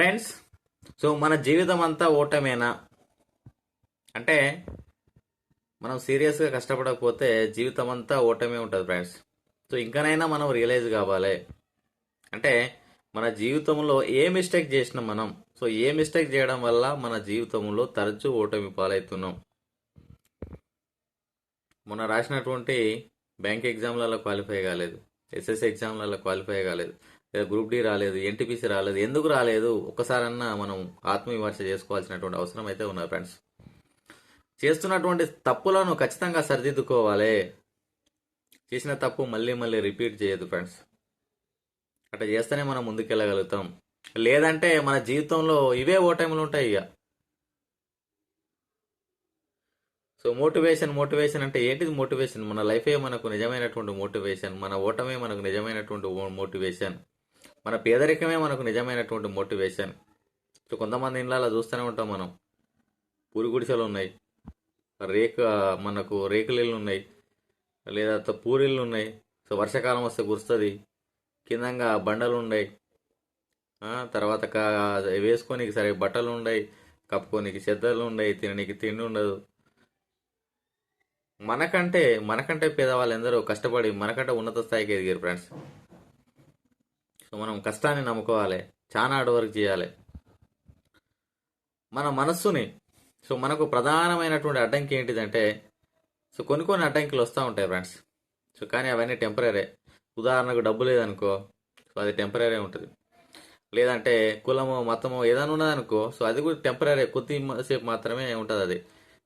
Friends so మన జీవితం అంతా ఓటమేనా? అంటే మనం సీరియస్గా కష్టపడకపోతే జీవితం అంతా ఓటమే ఉంటుంది ఫ్రెండ్స్. సో ఇంకనైనా మనం రియలైజ్ కావాలి. అంటే మన జీవితంలో ఏ మిస్టేక్ చేసినాం మనం సో ఏ మిస్టేక్ చేయడం వల్ల మన జీవితంలో తరచూ ఓటమి పాలవుతున్నాం. మొన్న రాసినటువంటి బ్యాంక్ ఎగ్జామ్లలో క్వాలిఫై కాలేదు ఎస్ఎస్సి ఎగ్జామ్లలో క్వాలిఫై కాలేదు. గ్రూప్ డి రాలేదు ఎన్టీపీసీ రాలేదు ఎందుకు రాలేదు? ఒక్కసారన్నా మనం ఆత్మవిమర్శ చేసుకోవాల్సినటువంటి అవసరం అయితే ఉన్నది ఫ్రెండ్స్ చేస్తున్నటువంటి తప్పులను ఖచ్చితంగా సరిదిద్దుకోవాలి. చేసిన తప్పు మళ్ళీ మళ్ళీ రిపీట్ చేయదు ఫ్రెండ్స్ అట్లా చేస్తేనే మనం ముందుకెళ్ళగలుగుతాం. లేదంటే మన జీవితంలో ఇవే ఓటములు ఉంటాయి ఇక. సో మోటివేషన్ మోటివేషన్ అంటే ఏంటిది మోటివేషన్ మన లైఫే మనకు నిజమైనటువంటి మోటివేషన్ మన ఓటమే మనకు నిజమైనటువంటి మోటివేషన్ మన పేదరికమే మనకు నిజమైనటువంటి మోటివేషన్. సో కొంతమంది ఇళ్ళలో చూస్తూనే ఉంటాం మనం. పూరి గుడిసెలు ఉన్నాయి. రేక మనకు రేకులు ఇళ్ళు ఉన్నాయి. లేదా పూరిళ్ళు ఉన్నాయి. సో వర్షాకాలం వస్తే కురుస్తుంది కిందంగా బండలు ఉన్నాయి. తర్వాత వేసుకోనికి సరే బట్టలు ఉన్నాయి. కప్పుకోనికి చెద్దలు ఉన్నాయి. తిననీకి తిండి ఉండదు. మనకంటే మనకంటే పేదవాళ్ళు ఎందరో కష్టపడి మనకంటే ఉన్నత స్థాయికి ఎదిగారు ఫ్రెండ్స్. సో మనం కష్టాన్ని నమ్ముకోవాలి. చాలా హార్డ్ వర్క్ చేయాలి. మన మనస్సుని సో మనకు ప్రధానమైనటువంటి అడ్డంకి ఏంటిదంటే సో కొన్ని కొన్ని అడ్డంకులు వస్తూ ఉంటాయి ఫ్రెండ్స్ సో కానీ అవన్నీ టెంపరీ ఉదాహరణకు డబ్బు లేదనుకో సో అది టెంపరీ ఉంటుంది. లేదంటే కులము మతము ఏదైనా ఉన్నదనుకో సో అది కూడా టెంపరీ కొద్దిసేపు మాత్రమే ఉంటుంది అది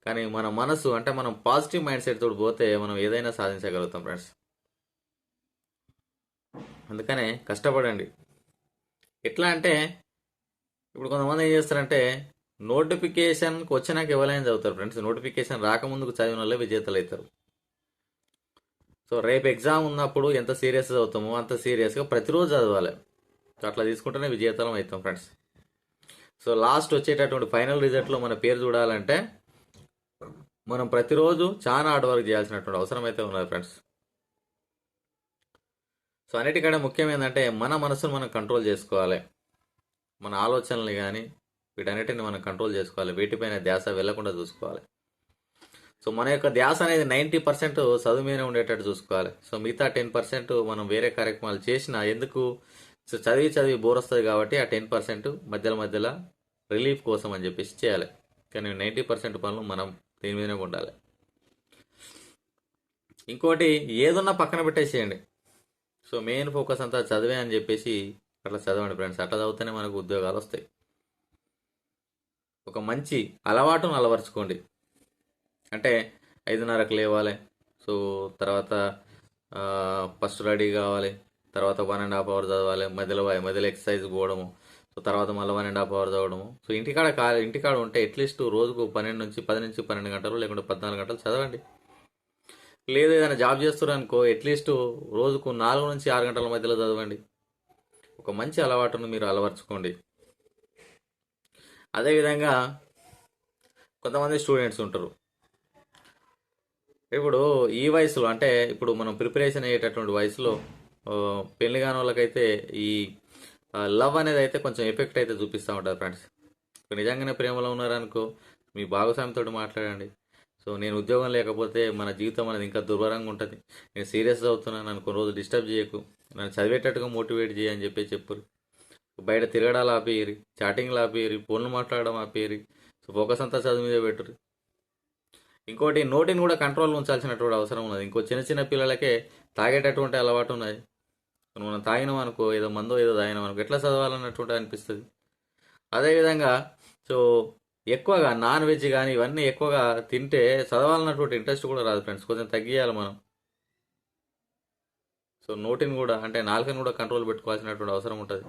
కానీ మన మనసు అంటే మనం పాజిటివ్ మైండ్ సెట్ తోటి పోతే మనం ఏదైనా సాధించగలుగుతాం ఫ్రెండ్స్ అందుకనే కష్టపడండి. ఎట్లా అంటే ఇప్పుడు కొంతమంది ఏం చేస్తారంటే నోటిఫికేషన్కి వచ్చినాక ఎవరైనా చదువుతారు ఫ్రెండ్స్. నోటిఫికేషన్ రాకముందుకు చదివిన వాళ్ళే విజేతలు అవుతారు. సో రేపు ఎగ్జామ్ ఉన్నప్పుడు ఎంత సీరియస్ చదువుతామో అంత సీరియస్గా ప్రతిరోజు చదవాలి. సో అట్లా తీసుకుంటేనే విజేతలం అవుతాం ఫ్రెండ్స్. సో లాస్ట్ వచ్చేటటువంటి ఫైనల్ రిజల్ట్లో మన పేరు చూడాలంటే మనం ప్రతిరోజు చాలా హార్డ్ వర్క్ చేయాల్సినటువంటి అవసరం అయితే ఉన్నది ఫ్రెండ్స్. సో అన్నిటికంటే ముఖ్యం ఏంటంటే మన మనసును మనం కంట్రోల్ చేసుకోవాలి. మన ఆలోచనలు కానీ వీటన్నిటిని మనం కంట్రోల్ చేసుకోవాలి. వీటిపైన ధ్యాస వెళ్ళకుండా చూసుకోవాలి. సో మన యొక్క ధ్యాస అనేది నైంటీ పర్సెంట్ చదువు మీద ఉండేటట్టు చూసుకోవాలి. సో మిగతా టెన్ పర్సెంట్ మనం వేరే కార్యక్రమాలు చేసినా ఎందుకు? సో చదివి చదివి బోర్ వస్తుంది కాబట్టి ఆ టెన్ పర్సెంట్ మధ్యలో మధ్యలో రిలీఫ్ కోసం అని చెప్పేసి చేయాలి. కానీ నైంటీ పర్సెంట్ పనులు మనం దీని మీదనే ఉండాలి. ఇంకోటి ఏదున్నా పక్కన పెట్టేసేయండి. సో మెయిన్ ఫోకస్ అంతా చదివే అని చెప్పేసి అట్లా చదవండి ఫ్రెండ్స్. అట్లా చదివితేనే మనకు ఉద్యోగాలు వస్తాయి. ఒక మంచి అలవాటును అలవరుచుకోండి. అంటే ఐదున్నరకు లేవాలి. సో తర్వాత ఫస్ట్ రెడీ కావాలి. తర్వాత వన్ అండ్ హాఫ్ అవర్ చదవాలి. మధ్యలో మధ్యలో ఎక్సర్సైజ్ పోవడము. సో తర్వాత మళ్ళీ వన్ అండ్ హాఫ్ అవర్ చదవడము. సో ఇంటికాడ కా ఇంటికాడ ఉంటే అట్లీస్ట్ రోజుకు పన్నెండు నుంచి పది నుంచి పన్నెండు గంటలు లేకుంటే పద్నాలుగు గంటలు చదవండి. లేదు ఏదైనా జాబ్ చేస్తున్నారు అట్లీస్ట్ రోజుకు నాలుగు నుంచి ఆరు గంటల మధ్యలో చదవండి. ఒక మంచి అలవాటును మీరు అలవర్చుకోండి. అదేవిధంగా కొంతమంది స్టూడెంట్స్ ఉంటారు. ఇప్పుడు ఈ వయసులో అంటే ఇప్పుడు మనం ప్రిపరేషన్ అయ్యేటటువంటి వయసులో పెళ్ళి కాని వాళ్ళకైతే ఈ లవ్ అనేది అయితే కొంచెం ఎఫెక్ట్ అయితే చూపిస్తూ ఉంటారు ఫ్రెండ్స్. ఇప్పుడు నిజంగానే ప్రేమలో ఉన్నారనుకో మీ భాగస్వామితో మాట్లాడండి. సో నేను ఉద్యోగం లేకపోతే మన జీవితం అనేది ఇంకా దుర్భరంగా ఉంటుంది. నేను సీరియస్ అవుతున్నాను కొన్ని రోజు డిస్టర్బ్ చేయకు నన్ను చదివేటట్టుగా మోటివేట్ చేయని చెప్పి చెప్పరు. బయట తిరగడాలు ఆపేయరు చాటింగ్లు ఆపేయరి ఫోన్లు మాట్లాడడం ఆపేయరి సో ఫోకస్ అంతా చదువు మీద పెట్టురు ఇంకోటి నోటిని కూడా కంట్రోల్ ఉంచాల్సినటువంటి అవసరం ఉన్నది. ఇంకో చిన్న చిన్న పిల్లలకే తాగేటటువంటి అలవాటు ఉన్నది. మనం తాగినాం అనుకో ఏదో మందో ఏదో తాగినాం అనుకో ఎట్లా చదవాలన్నటువంటి అనిపిస్తుంది. అదేవిధంగా సో ఎక్కువగా నాన్ వెజ్ కానీ ఇవన్నీ ఎక్కువగా తింటే చదవాలన్నటువంటి ఇంట్రెస్ట్ కూడా రాదు ఫ్రెండ్స్. కొంచెం తగ్గియాలి మనం. సో నోటిని కూడా అంటే నాలుకని కూడా కంట్రోల్ పెట్టుకోవాల్సినటువంటి అవసరం ఉంటుంది.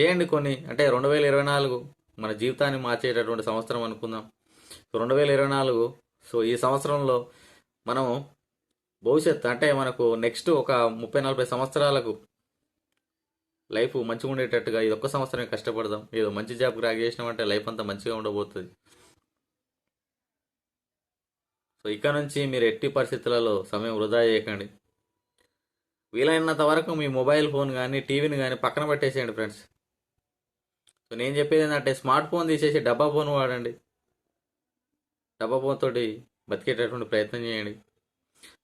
చేయండి కొన్ని. అంటే రెండు వేల ఇరవై నాలుగు మన జీవితాన్ని మార్చేటటువంటి సంవత్సరం అనుకుందాం. సో రెండు వేల ఇరవై నాలుగు సో ఈ సంవత్సరంలో మనము భవిష్యత్ అంటే మనకు నెక్స్ట్ ఒక ముప్పై నలభై సంవత్సరాలకు లైఫ్ మంచిగా ఉండేటట్టుగా ఇది ఒక్క సంవత్సరమే కష్టపడదాం. ఏదో మంచి జాబ్ క్రాక్ చేసినామంటే లైఫ్ అంతా మంచిగా ఉండబోతుంది. సో ఇక్కడ నుంచి మీరు ఎట్టి పరిస్థితులలో సమయం వృధా చేయకండి. వీలైనంత వరకు మీ మొబైల్ ఫోన్ కానీ టీవీని కానీ పక్కన పెట్టేసేయండి ఫ్రెండ్స్. సో నేను చెప్పేది ఏంటంటే స్మార్ట్ ఫోన్ తీసేసి డబ్బా ఫోన్ వాడండి. డబ్బా ఫోన్ తోటి బతికేటటువంటి ప్రయత్నం చేయండి.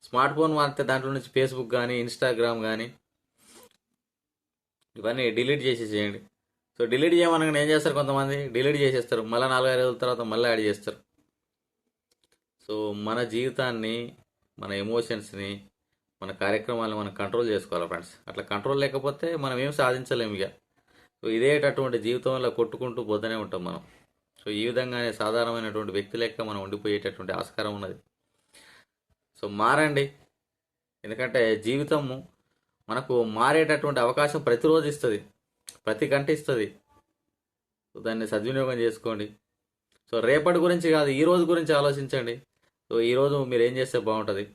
స్మార్ట్ ఫోన్ వాడితే దాంట్లో నుంచి ఫేస్బుక్ కానీ ఇన్స్టాగ్రామ్ కానీ ఇవన్నీ డిలీట్ చేసేసేయండి. సో డిలీట్ చేయమనగానే ఏం చేస్తారు కొంతమంది? డిలీట్ చేసేస్తారు. మళ్ళీ నాలుగైదు రోజుల తర్వాత మళ్ళీ యాడ్ చేస్తారు. సో మన జీవితాన్ని మన ఎమోషన్స్ని మన కార్యక్రమాలను మనం కంట్రోల్ చేసుకోవాలి ఫ్రెండ్స్. అట్లా కంట్రోల్ లేకపోతే మనం ఏం సాధించలేము ఇక. సో ఇదేటటువంటి జీవితంలో కొట్టుకుంటూ పోతూనే ఉంటాం మనం. సో ఈ విధంగానే సాధారణమైనటువంటి వ్యక్తి లెక్క మనం ఉండిపోయేటటువంటి ఆస్కారం ఉన్నది. సో మారండి. ఎందుకంటే జీవితము మనకు మారేటటువంటి అవకాశం ప్రతిరోజు ఇస్తుంది. ప్రతి గంట ఇస్తుంది. సో దాన్ని సద్వినియోగం చేసుకోండి. సో రేపటి గురించి కాదు ఈ రోజు గురించి ఆలోచించండి. సో ఈరోజు మీరు ఏం చేస్తే బాగుంటుంది?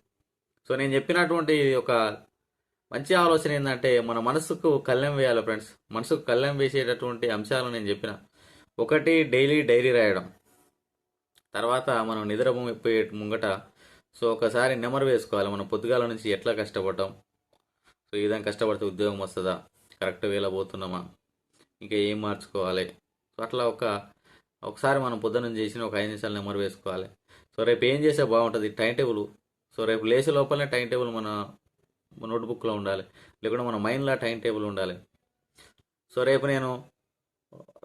సో నేను చెప్పినటువంటి ఒక మంచి ఆలోచన ఏంటంటే మన మనసుకు కళ్ళెం వేయాలి ఫ్రెండ్స్. మనసుకు కళ్ళెం వేసేటటువంటి అంశాలు నేను చెప్పిన. ఒకటి డైలీ డైరీ రాయడం. తర్వాత మనం నిద్ర నిద్రపోయే ముంగట సో ఒకసారి నెమరు వేసుకోవాలి. మనం పొద్దుగాల నుంచి ఎట్లా కష్టపడ్డాం? సో ఈ విధంగా కష్టపడితే ఉద్యోగం వస్తుందా? కరెక్ట్ వేలా పోతున్నామా? ఇంకా ఏం మార్చుకోవాలి? సో అట్లా ఒక ఒకసారి మనం పొద్దున్న చేసిన ఒక ఐదు నిమిషాలు నెంబర్ వేసుకోవాలి. సో రేపు ఏం చేస్తే బాగుంటుంది? Time table? సో రేపు లేచే లోపలనే టైం టేబుల్ మన నోట్బుక్లో ఉండాలి. లేకుంటే మన మైండ్లో టైం టేబుల్ ఉండాలి. సో రేపు నేను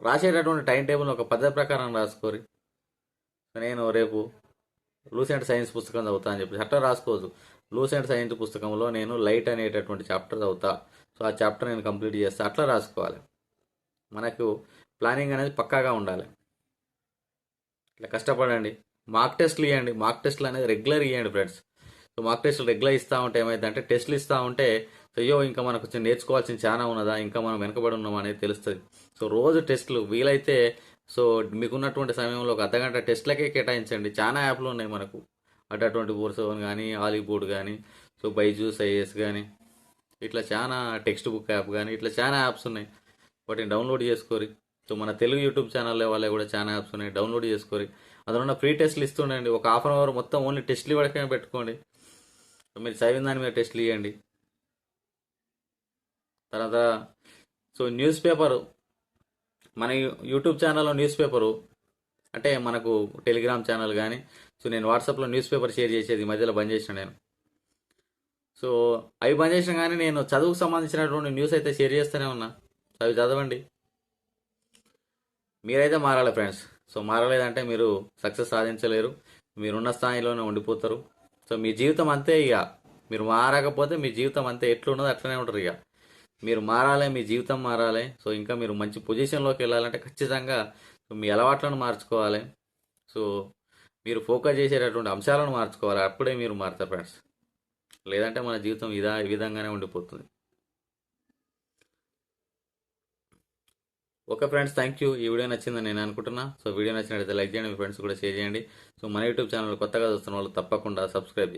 రాసేటటువంటి టైం టేబుల్ ఒక పద్ధతి ప్రకారం రాసుకోరి. నేను రేపు లూసెంట్ సైన్స్ పుస్తకం చదువుతా అని చెప్పి అట్లా లూస్ అండ్ సైన్స్ పుస్తకంలో నేను లైట్ అనేటటువంటి చాప్టర్ చదువుతా. సో ఆ చాప్టర్ నేను కంప్లీట్ చేస్తా. అట్లా రాసుకోవాలి. మనకు ప్లానింగ్ అనేది పక్కాగా ఉండాలి. ఇట్లా కష్టపడండి. మాక్ టెస్ట్లు ఇవ్వండి మాక్ టెస్ట్లు అనేది రెగ్యులర్ ఇవ్వండి ఫ్రెండ్స్. సో మాక్ టెస్ట్లు రెగ్యులర్ ఇస్తూ ఉంటే ఏమైందంటే టెస్ట్లు ఇస్తూ ఉంటే అయ్యో ఇంకా మనకు కొంచెం నేర్చుకోవాల్సిన చాలా ఉన్నదా? ఇంకా మనం వెనకబడి ఉన్నాం అనేది తెలుస్తుంది. సో రోజు టెస్ట్లు వీలైతే సో మీకున్నటువంటి సమయంలో ఒక అర్ధగంట టెస్ట్లకే కేటాయించండి. చాలా యాప్లు ఉన్నాయి మనకు. అంటే అటువంటి కోర్స్ కానీ ఆలీబోర్డ్ కానీ సో బైజూస్ ఐఎస్ కానీ ఇట్లా చాలా టెక్స్ట్ బుక్ యాప్ కానీ ఇట్లా చాలా యాప్స్ ఉన్నాయి. వాటిని డౌన్లోడ్ చేసుకోరి. సో మన తెలుగు యూట్యూబ్ ఛానల్ వాళ్ళే కూడా చాలా యాప్స్ ఉన్నాయి. డౌన్లోడ్ చేసుకోరి. అందులో ఉన్న ఫ్రీ టెస్ట్లు ఇస్తుండండి ఒక హాఫ్ అన్ అవర్ మొత్తం ఓన్లీ టెస్ట్లు ఇవ్వడమే పెట్టుకోండి. సో మీరు చదివిన దాని మీద టెస్ట్లు ఇవ్వండి తర్వాత సో న్యూస్ పేపరు మన యూట్యూబ్ ఛానల్లో న్యూస్ పేపరు అంటే మనకు టెలిగ్రామ్ ఛానల్ కానీ సో నేను వాట్సాప్లో న్యూస్ పేపర్ షేర్ చేసేది మధ్యలో బంద్ చేసిన నేను. సో అవి బంద్ చేసిన కానీ నేను చదువుకు సంబంధించినటువంటి న్యూస్ అయితే షేర్ చేస్తూనే ఉన్నా. అవి చదవండి. మీరైతే మారాలి ఫ్రెండ్స్. సో మారలేదంటే మీరు సక్సెస్ సాధించలేరు. మీరున్న స్థాయిలోనే ఉండిపోతారు. సో మీ జీవితం అంతే ఇక. మీరు మారకపోతే మీ జీవితం అంతే. ఎట్లున్నదో అట్లనే ఉంటారు ఇక. మీరు మారాలి మీ జీవితం మారాలి. సో ఇంకా మీరు మంచి పొజిషన్లోకి వెళ్ళాలంటే ఖచ్చితంగా మీ అలవాట్లను మార్చుకోవాలి. సో మీరు ఫోకస్ చేసేటటువంటి అంశాలను మార్చుకోవాలి. అప్పుడే మీరు మారుతారు ఫ్రెండ్స్. లేదంటే మన జీవితం ఇదా ఈ విధంగానే ఉండిపోతుంది. ఓకే ఫ్రెండ్స్ థ్యాంక్ యూ ఈ వీడియో నచ్చిందని నేను అనుకుంటున్నా. సో వీడియో నచ్చినట్లయితే లైక్ చేయండి మీ ఫ్రెండ్స్ కూడా షేర్ చేయండి. సో మన యూట్యూబ్ ఛానల్ కొత్తగా చూస్తున్న వాళ్ళు తప్పకుండా సబ్స్క్రైబ్